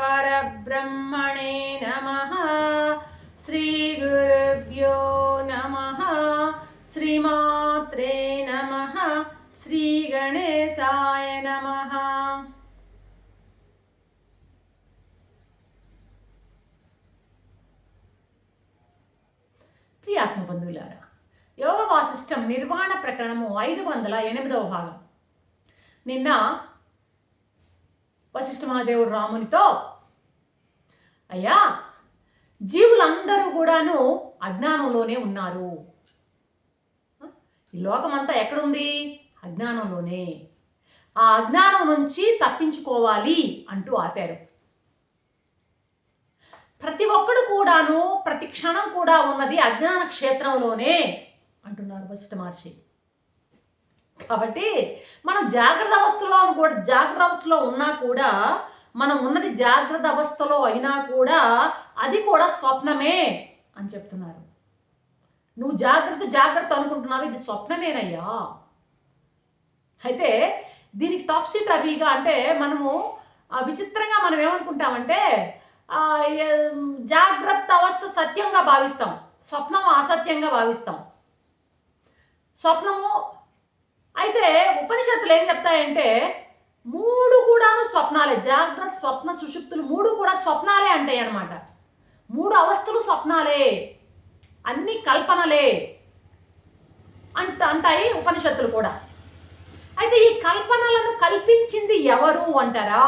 परब्रह्मणे नमः श्रीगुरुभ्यो नमः श्रीमात्रे नमः श्रीगणेशाय नमः ప్రియాత్మ బంధువులారా యోగ వాసిష్టం నిర్వాణ ప్రకరణము ఐదు వందల ఎనిమిదవ భాగం నిన్న వశిష్ఠ మహాదేవుడు రామునితో అయ్యా జీవులందరూ కూడాను అజ్ఞానంలోనే ఉన్నారు. ఈ లోకమంతా ఎక్కడుంది? అజ్ఞానంలోనే. ఆ అజ్ఞానం నుంచి తప్పించుకోవాలి అంటూ ఆపారు. ప్రతి ఒక్కడు కూడాను ప్రతి క్షణం కూడా ఉన్నది అజ్ఞాన క్షేత్రంలోనే అంటున్నారు వశిష్ఠ మహర్షి. కాబట్టి మనం జాగ్రత్త అవస్థలో కూడా జాగ్రత్త అవస్థలో ఉన్నా కూడా మనం ఉన్నది జాగ్రత్త అవస్థలో అయినా కూడా అది కూడా స్వప్నమే అని చెప్తున్నారు. నువ్వు జాగ్రత్త జాగ్రత్త అనుకుంటున్నావు ఇది స్వప్నమేనయ్యా. అయితే దీనికి టాప్సీ టర్వీగా అంటే మనము విచిత్రంగా మనం ఏమనుకుంటామంటే జాగ్రత్త అవస్థ సత్యంగా భావిస్తాం. స్వప్నం అసత్యంగా భావిస్తాం. స్వప్నము అయితే ఉపనిషత్తులు ఏం చెప్తాయంటే మూడు కూడాను స్వప్నాలే జాగ్రత్త స్వప్న సుషుప్తులు మూడు కూడా స్వప్నాలే అంటాయి అన్నమాట మూడు అవస్థలు స్వప్నాలే అన్ని కల్పనలే అంట అంటాయి ఉపనిషత్తులు కూడా. అయితే ఈ కల్పనలను కల్పించింది ఎవరు అంటారా?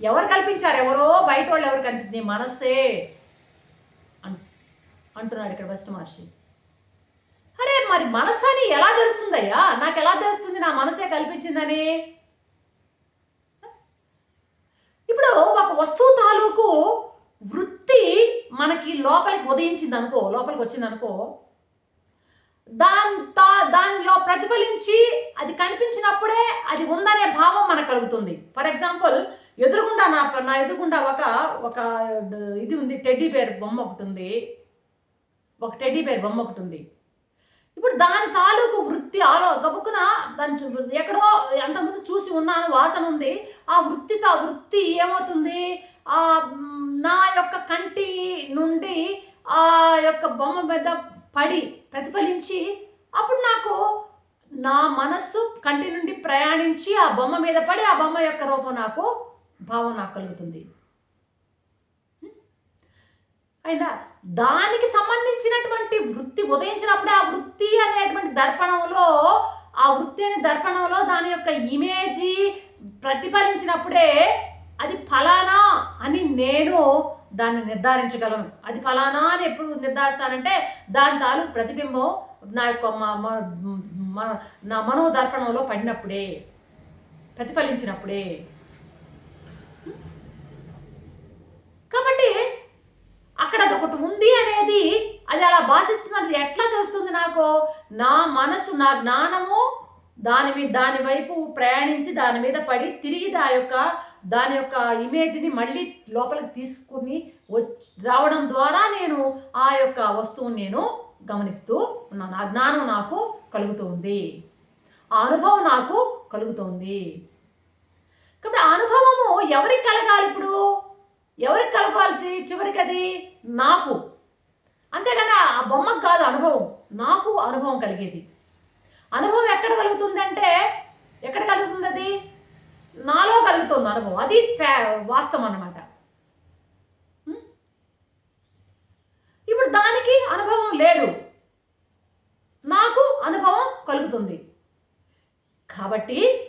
ఎవరు కల్పించారు? ఎవరో బయట వాళ్ళు ఎవరు కల్పించింది మనస్సే అంటున్నాడు ఇక్కడ ఫస్ట్ మహర్షి. అరే మరి మనసు అని ఎలా తెలుస్తుందయ్యా? నాకు ఎలా తెలుస్తుంది? నా మనసే కల్పించిందని. ఇప్పుడు ఒక వస్తువు తాలూకు వృత్తి మనకి లోపలికి ఉదయించింది అనుకో లోపలికి వచ్చింది అనుకో దాని తా- దానిలో ప్రతిఫలించి అది కనిపించినప్పుడే అది ఉందనే భావం మనకు కలుగుతుంది. ఫర్ ఎగ్జాంపుల్ ఎదురుగుండా నా నా ఎదురుగుండా ఒక ఒక ఇది ఉంది టెడ్డీ బేర్ బొమ్మ ఒకటి ఉంది. ఒక టెడ్డీ బేర్ బొమ్మ ఒకటి ఉంది. ఇప్పుడు దాని తాలూకు వృత్తి ఆలో గబుక్కున దాని చూ- ఎక్కడో అంతకుముందు చూసి ఉన్నాను వాసన ఉంది. ఆ వృత్తి ఆ వృత్తి ఏమవుతుంది? ఆ నా యొక్క కంటి నుండి ఆ యొక్క బొమ్మ మీద పడి ప్రతిఫలించి అప్పుడు నాకు నా మనస్సు కంటి నుండి ప్రయాణించి ఆ బొమ్మ మీద పడి ఆ బొమ్మ యొక్క రూపం నాకు భావం నాకు కలుగుతుంది. అయినా దానికి సంబంధించినటువంటి వృత్తి ఉదయించినప్పుడే ఆ వృత్తి అనేటువంటి దర్పణంలో ఆ వృత్తి అనే దర్పణంలో దాని యొక్క ఇమేజీ ప్రతిఫలించినప్పుడే అది ఫలానా అని నేను దాన్ని నిర్ధారించగలను. అది ఫలానా అని ఎప్పుడు నిర్ధారిస్తానంటే దాని తాలూకు ప్రతిబింబం నా యొక్క నా మనోదర్పణంలో పడినప్పుడే ప్రతిఫలించినప్పుడే. కాబట్టి అక్కడ అది ఒకటి ఉంది అనేది అది అలా భాషిస్తున్నది. ఎట్లా తెలుస్తుంది నాకు? నా మనసు నా జ్ఞానము దాని మీద దాని వైపు ప్రయాణించి దాని మీద పడి తిరిగి దా యొక్క దాని యొక్క ఇమేజ్ని మళ్ళీ లోపలికి తీసుకుని వచ్చి రావడం ద్వారా నేను ఆ యొక్క వస్తువుని నేను గమనిస్తూ ఉన్నాను. ఆ జ్ఞానం నాకు కలుగుతుంది. ఆ అనుభవం నాకు కలుగుతుంది. కాబట్టి ఆ అనుభవము ఎవరికి కలగాలి ఇప్పుడు ఎవరికి కలపాల్సి చివరికి అది నాకు. అంతేగాని ఆ బొమ్మకు కాదు అనుభవం. నాకు అనుభవం కలిగేది. అనుభవం ఎక్కడ కలుగుతుంది అంటే ఎక్కడ కలుగుతుంది అది నాలో కలుగుతుంది అనుభవం. అది వాస్తవం అన్నమాట. ఇప్పుడు దానికి అనుభవం లేదు. నాకు అనుభవం కలుగుతుంది. కాబట్టి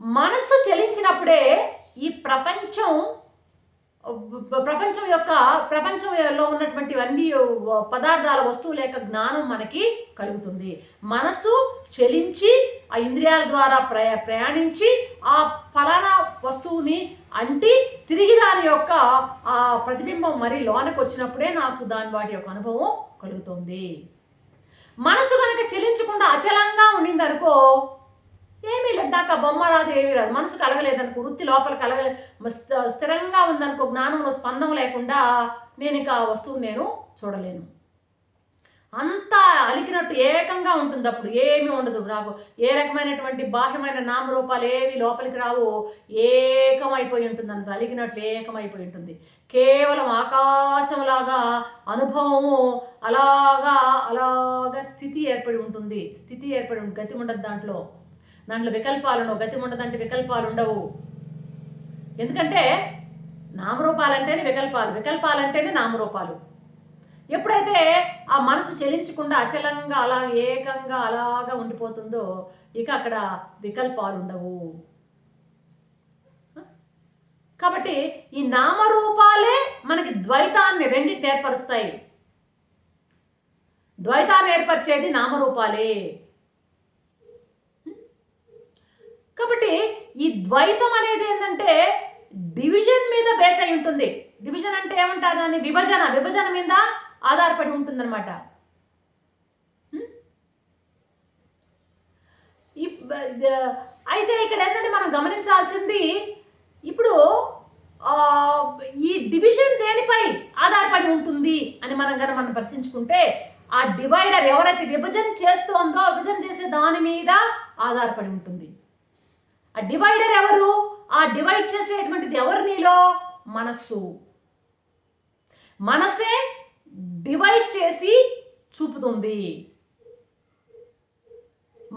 మనస్సు చెలించినప్పుడే ఈ ప్రపంచం ప్రపంచం యొక్క ప్రపంచంలో ఉన్నటువంటివన్నీ పదార్థాల వస్తువుల యొక్క జ్ఞానం మనకి కలుగుతుంది. మనసు చెలించి ఆ ఇంద్రియాల ద్వారా ప్రయా ప్రయాణించి ఆ ఫలానా వస్తువుని అంటి తిరిగి దాని యొక్క ఆ ప్రతిబింబం మరి లోనకు వచ్చినప్పుడే నాకు దాని వాటి యొక్క అనుభవం కలుగుతుంది. మనసు కనుక చెలించకుండా అచలంగా ఉండింది అనుకో ఏమీ లేదు. నాకు ఆ బొమ్మ రాదు ఏమీ రాదు. మనసు కలగలేదనుకో వృత్తి లోపల కలగలేదు స్థిరంగా ఉందనుకో జ్ఞానంలో స్పందన లేకుండా నేను ఇంకా ఆ వస్తువు నేను చూడలేను. అంతా అలికినట్టు ఏకంగా ఉంటుంది అప్పుడు. ఏమీ ఉండదు. నాకు ఏ రకమైనటువంటి బాహ్యమైన నామరూపాలు ఏవి లోపలికి రావు ఏకమైపోయి ఉంటుంది. అంత అలికినట్లు ఏకమైపోయి ఉంటుంది. కేవలం ఆకాశంలాగా అనుభవము అలాగా అలాగా స్థితి ఏర్పడి ఉంటుంది. స్థితి ఏర్పడి ఉంటుంది గతి ఉండదు దాంట్లో. దాంట్లో వికల్పాలు ఉండవు. గతి ఉండదంటే వికల్పాలు ఉండవు. ఎందుకంటే నామరూపాలంటేనే వికల్పాలు వికల్పాలంటేనే నామరూపాలు. ఎప్పుడైతే ఆ మనసు చెలించకుండా అచలంగా అలా ఏకంగా అలాగా ఉండిపోతుందో ఇక అక్కడ వికల్పాలు ఉండవు. కాబట్టి ఈ నామరూపాలే మనకి ద్వైతాన్ని రెండింటిని ఏర్పరుస్తాయి. ద్వైతాన్ని ఏర్పరిచేది నామరూపాలే. కాబట్టి ఈ ద్వైతం అనేది ఏంటంటే డివిజన్ మీద బేస్ అయి ఉంటుంది. డివిజన్ అంటే ఏమంటారు? దాన్ని విభజన. విభజన మీద ఆధారపడి ఉంటుందన్నమాట. అయితే ఇక్కడ ఏంటంటే మనం గమనించాల్సింది ఇప్పుడు ఈ డివిజన్ దేనిపై ఆధారపడి ఉంటుంది అని మనం కనుక మనం పరిశీలించుకుంటే ఆ డివైడర్ ఎవరైతే విభజన చేస్తోందో విభజన చేసే దాని మీద ఆధారపడి ఉంటుంది. ఆ డివైడర్ ఎవరు? ఆ డివైడ్ చేసేటువంటిది ఎవరు నీలో మనస్సు. మనసే డివైడ్ చేసి చూపుతుంది.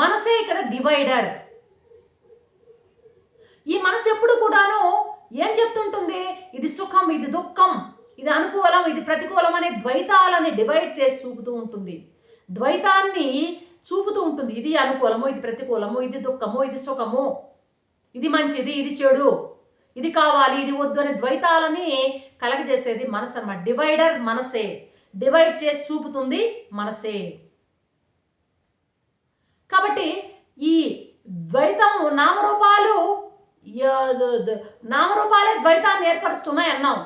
మనసే ఇక్కడ డివైడర్ ఈ మనసు ఎప్పుడు కూడాను ఏం చెప్తుంటుంది? ఇది సుఖం ఇది దుఃఖం ఇది అనుకూలం ఇది ప్రతికూలం అనే ద్వైతాలని డివైడ్ చేసి చూపుతూ ఉంటుంది. ద్వైతాన్ని చూపుతూ ఉంటుంది. ఇది అనుకూలము ఇది ప్రతికూలము ఇది దుఃఖము ఇది సుఖము. ఇది మంచిది ఇది చెడు. ఇది కావాలి ఇది వద్దు అనే ద్వైతాలని కలగజేసేది మనసు అన్నమాట. డివైడర్ మనసే. డివైడ్ చేసి చూపుతుంది మనసే. కాబట్టి ఈ ద్వైతం నామరూపాలు నామరూపాలే ద్వైతాన్ని ఏర్పరుస్తున్నాయి అన్నాం.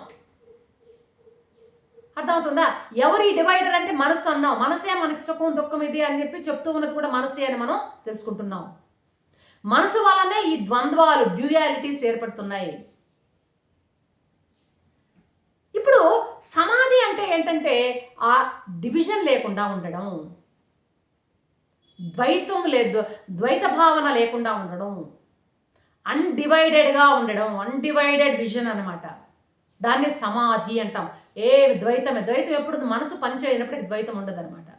అర్థమవుతుందా? ఎవరి డివైడర్ అంటే మనసు అన్నాం. మనసే మనకి సుఖం దుఃఖం ఇది అని చెప్పి చెప్తూ ఉన్నది కూడా మనసే అని మనం తెలుసుకుంటున్నాం. మనసు వల్లనే ఈ ద్వంద్వాలు డ్యూయాలిటీస్ ఏర్పడుతున్నాయి. ఇప్పుడు సమాధి అంటే ఏంటంటే ఆ డివిజన్ లేకుండా ఉండడం. ద్వైతం లేదు ద్వైత భావన లేకుండా ఉండడం. అన్డివైడెడ్గా ఉండడం అన్డివైడెడ్ విజన్ అనమాట దాన్ని సమాధి అంటాం. ఏ ద్వైతమే ద్వైతం ఎప్పుడు మనసు పనిచేయనప్పటికీ ద్వైతం ఉండదు అనమాట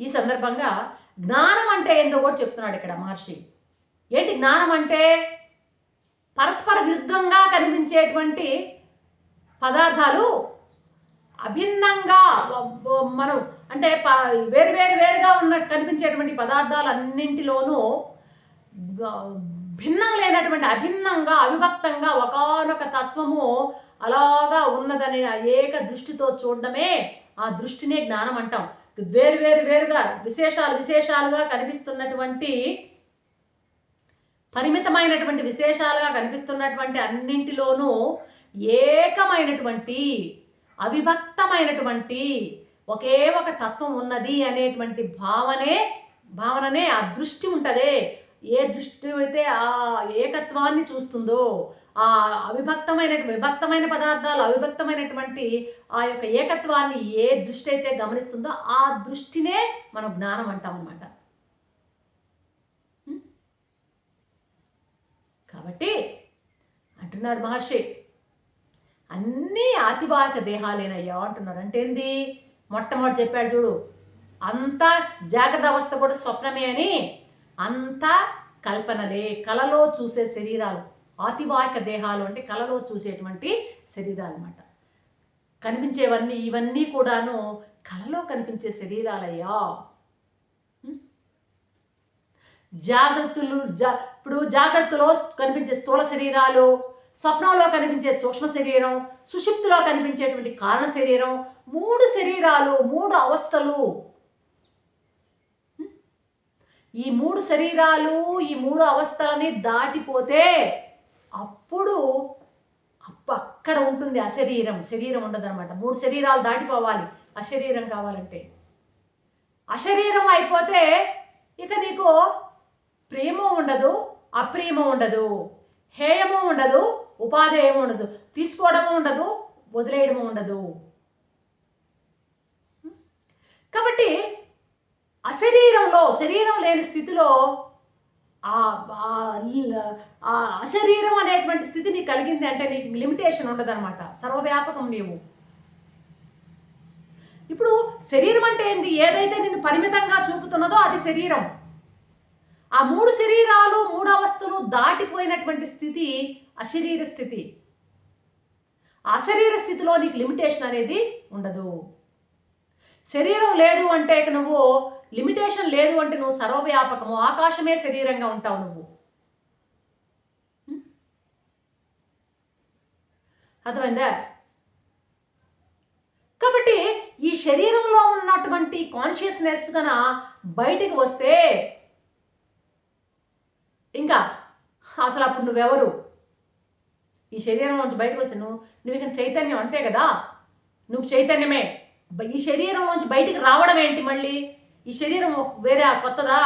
ఈ సందర్భంగా జ్ఞానం అంటే ఏందో కూడా చెప్తున్నాడు ఇక్కడ మహర్షి. ఏంటి జ్ఞానం అంటే? పరస్పర విరుద్ధంగా కనిపించేటువంటి పదార్థాలు అభిన్నంగా మనం అంటే ప- వేరు వేరు వేరుగా ఉన్న కనిపించేటువంటి పదార్థాలు అన్నింటిలోనూ భిన్నం లేనటువంటి అభిన్నంగా అవిభక్తంగా ఒకనొక తత్వము అలాగా ఉన్నదనే ఆ ఏక దృష్టితో చూడడమే ఆ దృష్టినే జ్ఞానం అంటాం. వేరు వేరు వేరుగా విశేషాలు విశేషాలుగా కనిపిస్తున్నటువంటి పరిమితమైనటువంటి విశేషాలుగా కనిపిస్తున్నటువంటి అన్నింటిలోనూ ఏకమైనటువంటి అవిభక్తమైనటువంటి ఒకే ఒక తత్వం ఉన్నది అనేటువంటి భావనే భావననే ఆ దృష్టి ఉంటుందే. ఏ దృష్టి అయితే ఆ ఏకత్వాన్ని చూస్తుందో ఆ అవిభక్తమైన విభక్తమైన పదార్థాలు అవిభక్తమైనటువంటి ఆ యొక్క ఏకత్వాన్ని ఏ దృష్టి అయితే గమనిస్తుందో ఆ దృష్టినే మనం జ్ఞానం అంటాం అనమాట కాబట్టి అంటున్నాడు మహర్షి అన్నీ ఆతివాహిక దేహాలేనయ్యా అంటున్నారు అంటే ఏంది? మొట్టమొదటి చెప్పాడు చూడు అంతా జాగ్రత్త అవస్థ కూడా స్వప్నమే అని అంతా కల్పనలే కలలో చూసే శరీరాలు. ఆతివాహిక దేహాలు అంటే కలలో చూసేటువంటి శరీరాలు అన్నమాట కనిపించేవన్నీ ఇవన్నీ కూడాను కలలో కనిపించే శరీరాలయ్యా. జాగ్రత్తలు జా ఇప్పుడు జాగ్రత్తలో కనిపించే స్థూల శరీరాలు స్వప్నంలో కనిపించే సూక్ష్మ శరీరం సుషిప్తిలో కనిపించేటువంటి కారణ శరీరం మూడు శరీరాలు మూడు అవస్థలు. ఈ మూడు శరీరాలు ఈ మూడు అవస్థలని దాటిపోతే అప్పుడు అక్కడ ఉంటుంది అశరీరం శరీరం. ఉండదన్నమాట. మూడు శరీరాలు దాటిపోవాలి. అశరీరం కావాలంటే. అశరీరం అయిపోతే ఇక నీకు ప్రేమ ఉండదు అప్రేమ ఉండదు హేయము ఉండదు ఉపాధేయము ఉండదు తీసుకోవడము ఉండదు వదిలేయడము ఉండదు. కాబట్టి అశరీరంలో శరీరం లేని స్థితిలో ఆ అశరీరం అనేటువంటి స్థితి నీకు కలిగింది అంటే నీకు లిమిటేషన్ ఉండదన్నమాట. సర్వవ్యాపకం నీవు. ఇప్పుడు శరీరం అంటే ఏంది? ఏదైతే నిన్ను పరిమితంగా చూపుతున్నదో అది శరీరం. ఆ మూడు శరీరాలు మూడు అవస్థలు దాటిపోయినటువంటి స్థితి అశరీర స్థితి. ఆ అశరీర స్థితిలో నీకు లిమిటేషన్ అనేది ఉండదు. శరీరం లేదు అంటే ఇక నువ్వు లిమిటేషన్ లేదు అంటే నువ్వు సర్వవ్యాపకము ఆకాశమే శరీరంగా ఉంటావు నువ్వు. అర్థమైందా? కాబట్టి ఈ శరీరంలో ఉన్నటువంటి కాన్షియస్నెస్ కన బయటికి వస్తే ఇంకా అసలు అప్పుడు నువ్వెవరు? ఈ శరీరం నుంచి బయటకు వస్తే నువ్వు నువ్వు ఇక చైతన్యం అంతే కదా? నువ్వు చైతన్యమే. ఈ శరీరం నుంచి బయటికి రావడం ఏంటి మళ్ళీ? ఈ శరీరం వేరే కొత్తదా?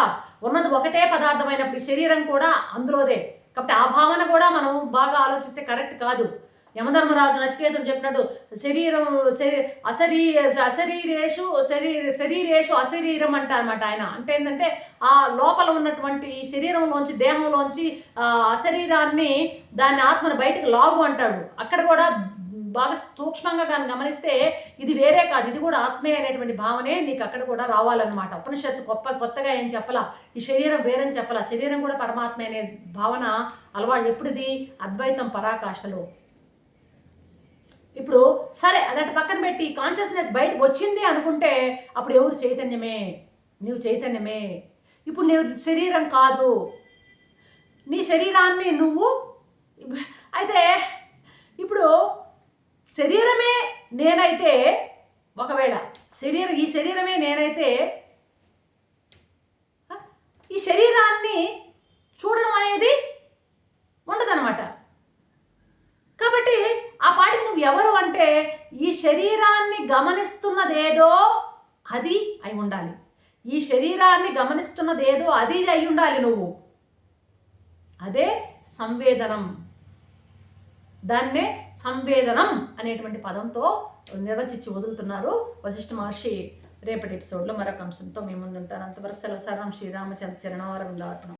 ఉన్నది ఒకటే పదార్థమైనప్పుడు ఈ శరీరం కూడా అందులోదే. కాబట్టి ఆ భావన కూడా మనం బాగా ఆలోచిస్తే కరెక్ట్ కాదు. యమధర్మరాజు నచికేతుడు చెప్పినట్టు శరీరం శరీ అశరీ అశరీరేషు శరీర శరీరేషు అశరీరం అంట అనమాట ఆయన. అంటే ఏంటంటే ఆ లోపల ఉన్నటువంటి ఈ శరీరంలోంచి దేహంలోంచి అశరీరాన్ని దాన్ని ఆత్మను బయటకు లాగు అంటాడు. అక్కడ కూడా బాగా సూక్ష్మంగా కానీ గమనిస్తే ఇది వేరే కాదు ఇది కూడా ఆత్మే అనేటువంటి భావనే నీకు అక్కడ కూడా రావాలన్నమాట. ఉపనిషత్తు గొప్ప కొత్తగా ఏం చెప్పలా? ఈ శరీరం వేరని చెప్పలా? శరీరం కూడా పరమాత్మ అనే భావన అలవాటు ఎప్పుడుది? అద్వైతం పరాకాష్ఠలో. ఇప్పుడు సరే అదటి పక్కన పెట్టి కాన్షియస్నెస్ బయటకు వచ్చింది అనుకుంటే అప్పుడు ఎవరు చైతన్యమే? నీవు చైతన్యమే. ఇప్పుడు నీవు శరీరం కాదు. నీ శరీరాన్ని నువ్వు అయితే ఇప్పుడు శరీరమే నేనైతే ఒకవేళ శరీరం ఈ శరీరమే నేనైతే ఈ శరీరాన్ని చూడడం అనేది ఉండదన్నమాట. కాబట్టి ఆ పాటికి నువ్వు ఎవరు అంటే ఈ శరీరాన్ని గమనిస్తున్నదేదో అది అయి ఉండాలి. ఈ శరీరాన్ని గమనిస్తున్నదేదో అది అయి ఉండాలి నువ్వు. అదే సంవేదనం. దాన్నే సంవేదనం అనేటువంటి పదంతో నిర్వచించి వదులుతున్నారు వశిష్ఠ మహర్షి. రేపటి ఎపిసోడ్లో మరొక అంశంతో మేము ముందుంటారు అంతవరకు సెలవు సర్వం శ్రీరామచంద్ర చరణారవిందార్పణం